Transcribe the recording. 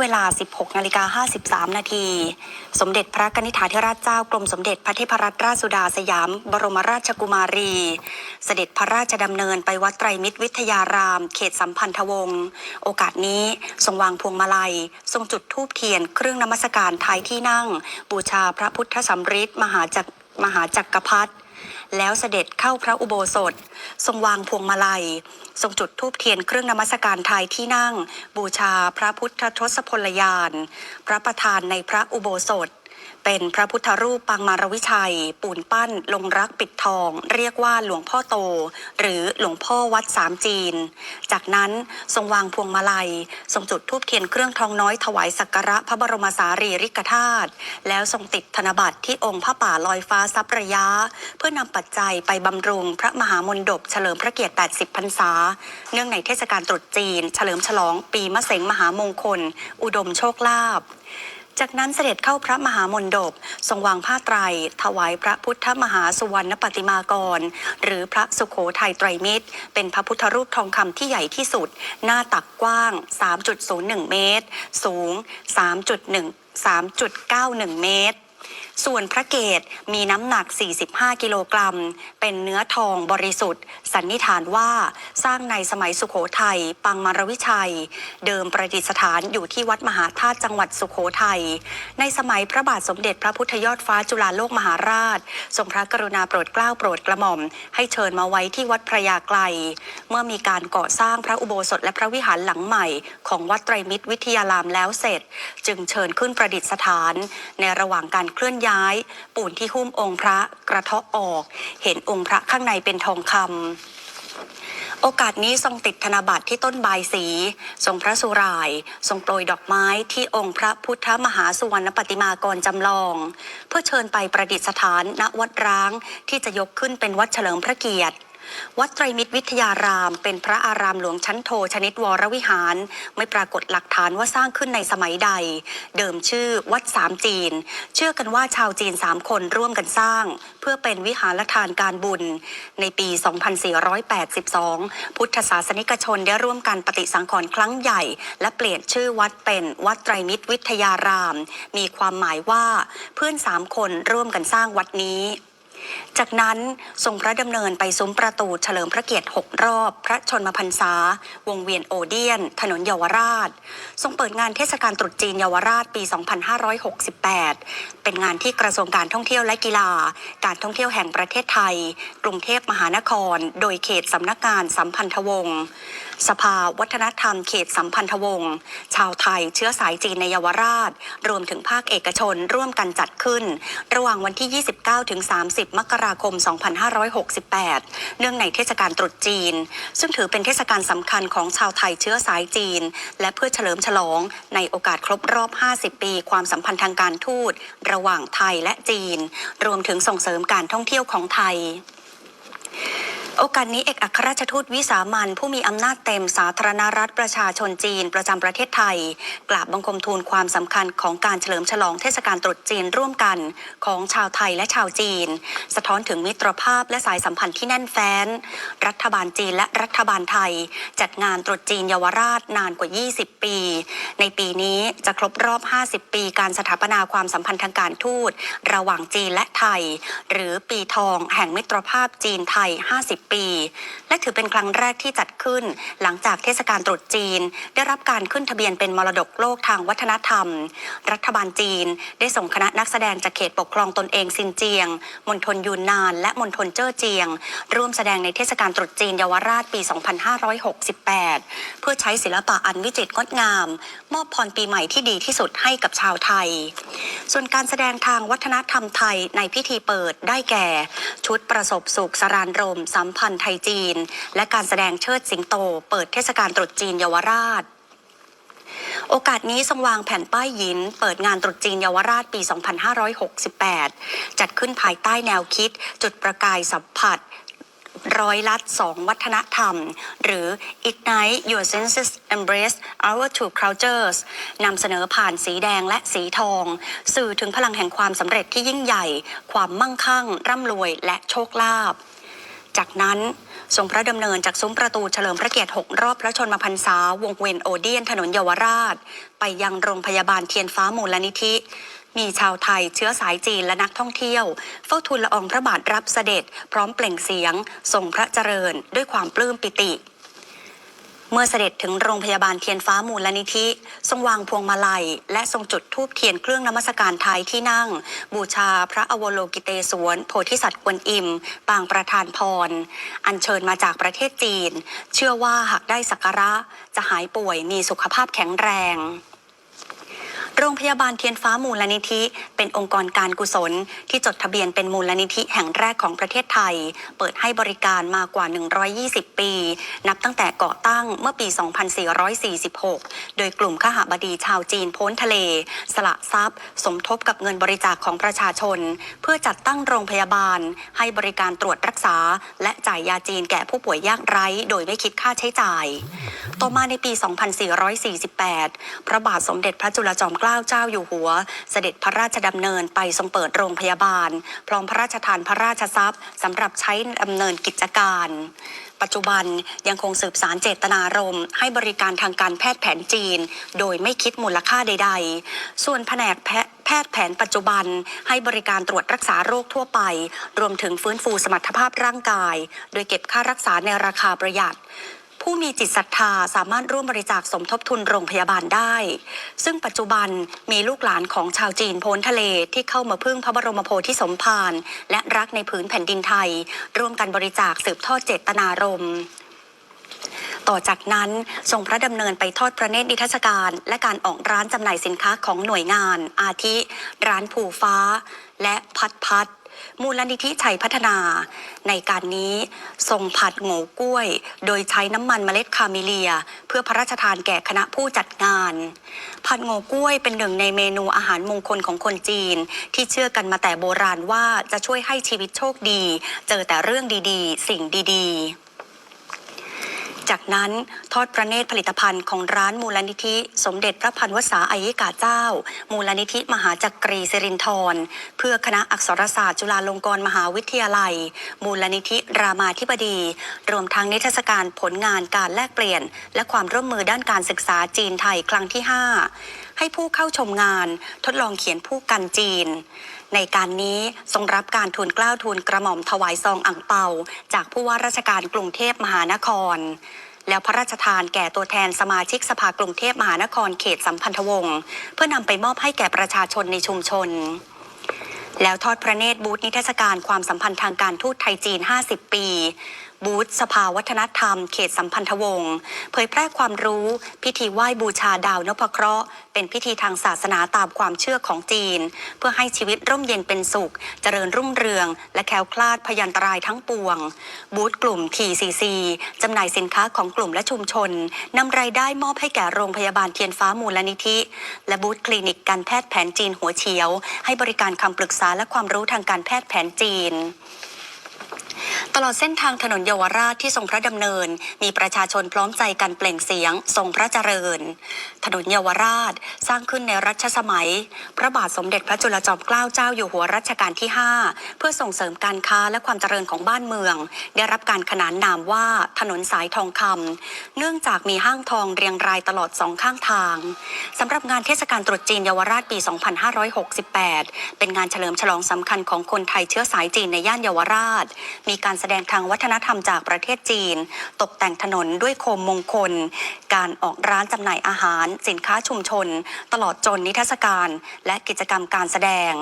เวลา 16นาฬิกา53 นาที สมเด็จพระกนิษฐาธิราชเจ้ากรมสมเด็จพระเทพรัตนราชสุดาสยาม บรมราชกุมารี เสด็จพระราชดำเนินไปวัดไตรมิตรวิทยาราม เขตสัมพันธวงศ์ โอกาสนี้ทรงวางพวงมาลัย ทรงจุดธูปเทียนเครื่องนมัสการท้ายที่นั่ง บูชาพระพุทธสำริดมหาจักรมหาจักรพรรดิ แล้วเสด็จเข้าพระอุโบสถ ทรงวางพวงมาลัย ทรงจุดธูปเทียนเครื่องนมัสการไทยที่นั่ง บูชาพระพุทธทศพลยาน พระประธานในพระอุโบสถ เป็นพระพุทธรูปปางมารวิชัย ปูนปั้น ลงรักปิดทอง เรียกว่าหลวงพ่อโต หรือหลวงพ่อวัดสามจีน จากนั้นทรงวางพวงมาลัย ทรงจุดธูปเทียนเครื่องทองน้อยถวายสักการะพระบรมสารีริกธาตุแล้วทรงติดธนบัตรที่องค์พระป่าลอยฟ้าซับระยะ เพื่อนำปัจจัยไปบำรุงพระมหามนดบเฉลิมพระเกียรติ 80 พรรษา เนื่องในเทศกาลตรุษจีน เฉลิมฉลองปีมะเสงมหามงคล อุดมโชคลาภ จากนั้นเสด็จเข้าพระมหามนดบทรงวางผ้าไตร ถวายพระพุทธมหาสุวรรณปฏิมากร หรือพระสุโขทัยไตรมิตร เป็นพระพุทธรูปทองคำที่ใหญ่ที่สุด หน้าตักกว้าง 3.01 เมตร สูง 3.1 3.91 เมตร ส่วนพระเกศมีน้ำหนัก 45 กิโลกรัม เป็นเนื้อทองบริสุทธิ์ สันนิษฐานว่าสร้างในสมัยสุขโขทัยปังมารวิชัย เดิมประดิษฐานอยู่ที่วัดมหาธาตุจังหวัดสุขโขทัย ในสมัยพระบาทสมเด็จพระพุทธยอดฟ้าจุฬาโลกมหาราช ทรงพระกรุณาโปรดเกล้าโปรดกระหม่อม ให้เชิญมาไว้ที่วัดพระยาไกล เมื่อมีการก่อสร้างพระอุโบสถและพระวิหารหลังใหม่ ของวัดไตรมิตรวิทยารามแล้วเสร็จ จึงเชิญขึ้นประดิษฐาน ในระหว่างการเคลื่อนย้ายปูนที่หุ้มองค์พระกระเทาะออก เห็นองค์พระข้างในเป็นทองคำโอกาสนี้ทรงติดธนบัตรที่ต้นบายสี ทรงพระสุราย ทรงโปรยดอกไม้ที่องค์พระพุทธมหาสุวรรณปฏิมากรจำลอง เพื่อเชิญไปประดิษฐานณวัดร้างที่จะยกขึ้นเป็นวัดเฉลิมพระเกียรติ วัดไตรมิตรวิทยาราม เป็นพระอารามหลวงชั้นโทชนิดวรวิหาร ไม่ปรากฏหลักฐานว่าสร้างขึ้นในสมัยใด เดิมชื่อวัดสามจีน เชื่อกันว่าชาวจีนสามคนร่วมกันสร้าง เพื่อเป็นวิหารทานการบุญ ในปี 2482 พุทธศาสนิกชนได้ร่วมกันปฏิสังขรณ์ครั้งใหญ่ และเปลี่ยนชื่อวัดเป็นวัดไตรมิตรวิทยาราม มีความหมายว่าเพื่อนสามคนร่วมกันสร้างวัดนี้ จากนั้นทรงพระดำเนินไปซุ้มประตูเฉลิมพระเกียรติ 6 รอบ พระชนมพรรษา วงเวียนโอเดียน ถนนเยาวราช ทรงเปิดงานเทศกาลตรุษจีนเยาวราชปี 2568 เป็นงานที่กระทรวงการท่องเที่ยวและกีฬา การท่องเที่ยวแห่งประเทศไทย กรุงเทพมหานคร โดยเขตสำนักงานสัมพันธวงศ์สภาวัฒนธรรมเขตสัมพันธวงศ์ชาวไทยเชื้อสายจีนในเยาวราช รวมถึงภาคเอกชนร่วมกันจัดขึ้น ระหว่างวันที่ 29ถึง30มกราคม 2568 เนื่องในเทศกาลตรุษจีน ซึ่งถือเป็นเทศกาลสำคัญของชาวไทยเชื้อสายจีน และเพื่อเฉลิมฉลองในโอกาสครบรอบ 50 ปี ความสัมพันธ์ทางการทูต ระหว่างไทยและจีน รวมถึงส่งเสริมการท่องเที่ยวของไทย โอกาสนี้เอกอัครราชทูตวิสามันผู้มีอำนาจเต็มสาธารณรัฐประชาชนจีนประจำประเทศไทย กราบบังคมทูลความสำคัญของการเฉลิมฉลองเทศกาลตรุษจีนร่วมกันของชาวไทยและชาวจีน สะท้อนถึงมิตรภาพและสายสัมพันธ์ที่แน่นแฟ้น รัฐบาลจีนและรัฐบาลไทย จัดงานตรุษจีนเยาวราชนานกว่า 20 ปี ในปีนี้จะครบรอบ 50 ปี การสถาปนาความสัมพันธ์ทางการทูต ระหว่างจีนและไทย หรือปีทองแห่งมิตรภาพจีนไทย 50ปี และถือเป็นครั้งแรกที่จัดขึ้น หลังจากเทศกาลตรุษจีน ได้รับการขึ้นทะเบียนเป็นมรดกโลกทางวัฒนธรรม รัฐบาลจีน ได้ส่งคณะนักแสดงจากเขตปกครองตนเองซินเจียงมณฑลยูนนาน และมณฑลเจ้อเจียง ร่วมแสดงในเทศกาลตรุษจีนเยาวราชปี 2568 เพื่อใช้ศิลปะอันวิจิตรงดงาม มอบพรปีใหม่ที่ดีที่สุดให้กับชาวไทย ส่วนการแสดงทางวัฒนธรรมไทยในพิธีเปิดได้แก่ ชุดประสบสุขสรานรม สัมพันธ์ไทยจีน และการแสดงเชิดสิงโต เปิดเทศกาลตรุษจีนเยาวราชโอกาสนี้ทรงวางแผ่นป้ายหยิน เปิดงานตรุษจีนเยาวราชปี 2568 จัดขึ้นภายใต้แนวคิด จุดประกายสัมผัส ร้อยลัดสองวัฒนธรรม หรือ Ignite Your Senses Embrace Our Two Cultures นำเสนอผ่านสีแดงและสีทอง สื่อถึงพลังแห่งความสำเร็จที่ยิ่งใหญ่ ความมั่งคั่ง ร่ำรวยและโชคลาภจากนั้นทรงพระดำเนินจากซุ้มประตูเฉลิมพระเกียรติ 6 รอบพระชนมพรรษาวงเวียนโอเดียนถนนเยาวราช ไปยังโรงพยาบาลเทียนฟ้ามูลนิธิ มีชาวไทยเชื้อสายจีนและนักท่องเที่ยว เฝ้าทูลละอองพระบาทรับเสด็จ พร้อมเปล่งเสียง ทรงพระเจริญ ด้วยความปลื้มปิติเมื่อเสด็จถึงโรงพยาบาลเทียนฟ้ามูลนิธิ ทรงวางพวงมาลัย และทรงจุดธูปเทียนเครื่องนมัสการไทยที่นั่ง บูชาพระอวโลกิเตศวรโพธิสัตว์กวนอิม ปางประธานพร อัญเชิญมาจากประเทศจีน เชื่อว่าหากได้สักการะ จะหายป่วยมีสุขภาพแข็งแรง โรงพยาบาลเทียนฟ้ามูลนิธิ เป็นองค์กรการกุศล ที่จดทะเบียนเป็นมูลนิธิแห่งแรกของประเทศไทย เปิดให้บริการมากว่า 120 ปี นับตั้งแต่ก่อตั้งเมื่อปี 2446 โดยกลุ่มขหบดีชาวจีนพ้นทะเล สละทรัพย์ สมทบกับเงินบริจาคของประชาชน เพื่อจัดตั้งโรงพยาบาล ให้บริการตรวจรักษา และจ่ายยาจีนแก่ผู้ป่วยยากไร้ โดยไม่คิดค่าใช้จ่าย ต่อมาในปี 2448 พระบาทสมเด็จพระจุลจอมเกล้าเจ้าอยู่หัว เสด็จพระราชดำเนินไปทรงเปิดโรงพยาบาล พร้อมพระราชทานพระราชทรัพย์สำหรับใช้ดำเนินกิจการ ปัจจุบันยังคงสืบสารเจตนารมณ์ให้บริการทางการแพทย์แผนจีน โดยไม่คิดมูลค่าใด ๆ ส่วนแผนกแพทย์แพทย์แผนปัจจุบันให้บริการตรวจรักษาโรคทั่วไป รวมถึงฟื้นฟูสมรรถภาพร่างกาย โดยเก็บค่ารักษาในราคาประหยัด ผู้มีจิตศรัทธาสามารถร่วมบริจาคสมทบทุนโรงพยาบาลได้ ซึ่งปัจจุบันมีลูกหลานของชาวจีนโพ้นทะเลที่เข้ามาพึ่งพระบรมโพธิสมภารและรักในผืนแผ่นดินไทย ร่วมกันบริจาคสืบทอดเจตนารมณ์ต่อจากนั้นทรงพระดำเนินไปทอดพระเนตรนิทรรศการ และการออกร้านจำหน่ายสินค้าของหน่วยงาน อาทิ ร้านผูฟ้า และพัดพัด มูลนิธิชัยพัฒนา ในการนี้ทรงผัดโง่กล้วย โดยใช้น้ำมันเมล็ดคาเมเลีย เพื่อพระราชทานแก่คณะผู้จัดงาน ผัดโง่กล้วยเป็นหนึ่งในเมนูอาหารมงคลของคนจีน ที่เชื่อกันมาแต่โบราณว่าจะช่วยให้ชีวิตโชคดี เจอแต่เรื่องดีๆ สิ่งดีๆ จากนั้นทอดพระเนตรผลิตภัณฑ์ของร้านมูลนิธิ สมเด็จพระพันวษาอายิกาเจ้า มูลนิธิมหาจักรีสิรินธรเพื่อคณะอักษรศาสตร์จุฬาลงกรณ์มหาวิทยาลัย มูลนิธิรามาธิบดี รวมทั้งนิทรรศการผลงานการแลกเปลี่ยน และความร่วมมือด้านการศึกษาจีนไทยครั้งที่ 5 ให้ผู้เข้าชมงานทดลองเขียนผู้กันจีน ในการนี้ทรงรับการทูลเกล้าทูลกระหม่อมถวายซองอ่างเปา จากผู้ว่าราชการกรุงเทพมหานคร แล้วพระราชทานแก่ตัวแทนสมาชิกสภากรุงเทพมหานครเขตสัมพันธวงศ์เพื่อนำไปมอบให้แก่ประชาชนในชุมชนแล้วทอดพระเนตรบูธนิทรรศการความสัมพันธ์ทางการทูตไทยจีน 50 ปี บูธสภาวัฒนธรรม เขตสัมพันธวงศ์เผยแพร่ความรู้ พิธีไหว้บูชาดาวนพเคราะห์ เป็นพิธีทางศาสนาตามความเชื่อของจีน เพื่อให้ชีวิตร่มเย็นเป็นสุข เจริญรุ่งเรือง และแคล้วคลาดพยันตรายทั้งปวง บูธกลุ่ม TCC จำหน่ายสินค้าของกลุ่มและชุมชนนำรายได้มอบให้แก่โรงพยาบาลเทียนฟ้ามูลนิธิ และบูธคลินิกการแพทย์แผนจีนหัวเฉียว ให้บริการคำปรึกษาและความรู้ทางการแพทย์แผนจีน ตลอดเส้นทางถนนเยาวราชที่ทรงพระดำเนิน มีประชาชนพร้อมใจกันเปล่งเสียง ทรงพระเจริญ ถนนเยาวราชสร้างขึ้นในรัชสมัย พระบาทสมเด็จพระจุลจอมเกล้าเจ้าอยู่หัวรัชกาลที่ 5 เพื่อส่งเสริมการค้าและความเจริญของบ้านเมือง ได้รับการขนานนามว่าถนนสายทองคำเนื่องจากมีห้างทองเรียงรายตลอดสองข้างทางสำหรับงานเทศกาลตรุษจีนเยาวราชปี 2568 เป็นงานเฉลิมฉลองสำคัญของคนไทยเชื้อสายจีนในย่านเยาวราช มีมีการแสดงทางวัฒนธรรมจากประเทศจีน ตกแต่งถนนด้วยโคมมงคล การออกร้านจำหน่ายอาหาร สินค้าชุมชน ตลอดจนนิทรรศการ และกิจกรรมการแสดง